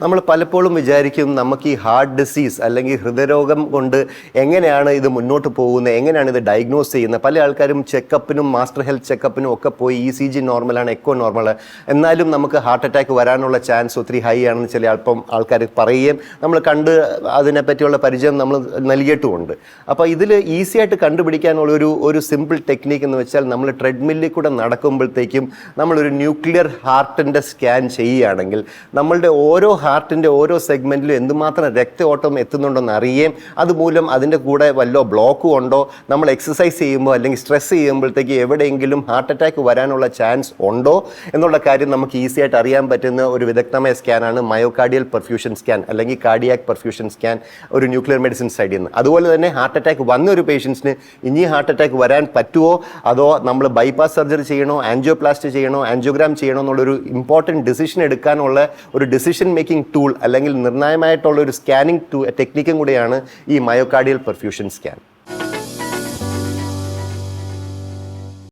നമ്മൾ പലപ്പോഴും വിചാരിക്കും നമുക്ക് ഈ ഹാർട്ട് ഡിസീസ് അല്ലെങ്കിൽ ഹൃദയരോഗം കൊണ്ട് എങ്ങനെയാണ് ഇത് മുന്നോട്ട് പോകുന്നത് എങ്ങനെയാണ് ഇത് ഡയഗ്നോസ് ചെയ്യുന്നത്? പല ആൾക്കാരും ചെക്കപ്പിനും മാസ്റ്റർ ഹെൽത്ത് ചെക്കപ്പിനും ഒക്കെ പോയി ഇ സി ജി നോർമലാണ് എക്കോ നോർമൽ എന്നാലും നമുക്ക് ഹാർട്ട് അറ്റാക്ക് വരാനുള്ള ചാൻസ് ഒത്തിരി ഹൈ ആണെന്ന് ചില അല്പം ആൾക്കാർ പറയുകയും നമ്മൾ കണ്ട് അതിനെപ്പറ്റിയുള്ള പരിചയം നമ്മൾ നൽകിയിട്ടുമുണ്ട്. അപ്പോൾ ഇതിൽ ഈസി ആയിട്ട് കണ്ടുപിടിക്കാനുള്ള ഒരു ഒരു സിമ്പിൾ ടെക്നീക്ക് എന്ന് വെച്ചാൽ നമ്മൾ ട്രെഡ്മില്ലിൽ കൂടെ നടക്കുമ്പോഴത്തേക്കും നമ്മളൊരു ന്യൂക്ലിയർ ഹാർട്ടിന്റെ സ്കാൻ ചെയ്യുകയാണെങ്കിൽ നമ്മളുടെ ഓരോ ഹാർട്ടിന്റെ ഓരോ സെഗ്മെന്റിലും എന്തുമാത്രം രക്തയോട്ടം എത്തുന്നുണ്ടെന്ന് അറിയുകയും അതുമൂലം അതിന്റെ കൂടെ വല്ലോ ബ്ലോക്കും ഉണ്ടോ? നമ്മൾ എക്സസൈസ് ചെയ്യുമ്പോൾ അല്ലെങ്കിൽ സ്ട്രെസ് ചെയ്യുമ്പോഴത്തേക്ക് എവിടെയെങ്കിലും ഹാർട്ട് അറ്റാക്ക് വരാനുള്ള ചാൻസ് ഉണ്ടോ? എന്നുള്ള കാര്യം നമുക്ക് ഈസി ആയിട്ട് അറിയാൻ പറ്റുന്ന ഒരു വിദഗ്ധമായ സ്കാനാണ് മയോകാർഡിയൽ പെർഫ്യൂഷൻ സ്കാൻ അല്ലെങ്കിൽ കാർഡിയാക് പെർഫ്യൂഷൻ സ്കാൻ ഒരു ന്യൂക്ലിയർ മെഡിസിൻ സൈഡിൽ നിന്ന് അതുപോലെ തന്നെ ഹാർട്ട് അറ്റാക്ക് വന്ന ഒരു പേഷ്യൻസിന് ഇനി ഹാർട്ട് അറ്റാക്ക് വരാൻ പറ്റുമോ അതോ നമ്മൾ ബൈപ്പാസ് സർജറി ചെയ്യണോ? ആൻജിയോപ്ലാസ്റ്റ് ചെയ്യണോ? ആൻജിയോഗ്രാം ചെയ്യണോ? എന്നുള്ളൊരു ഇമ്പോർട്ടന്റ് ഡിസിഷൻ എടുക്കാനുള്ള ഒരു ഡിസിഷൻ മേക്കിംഗ് ടൂൾ അല്ലെങ്കിൽ നിർണായകമായിട്ടുള്ള ഒരു സ്കാനിങ് ടൂ ടെക്നിക്കും കൂടിയാണ് ഈ മയോകാർഡിയൽ പെർഫ്യൂഷൻ സ്കാൻ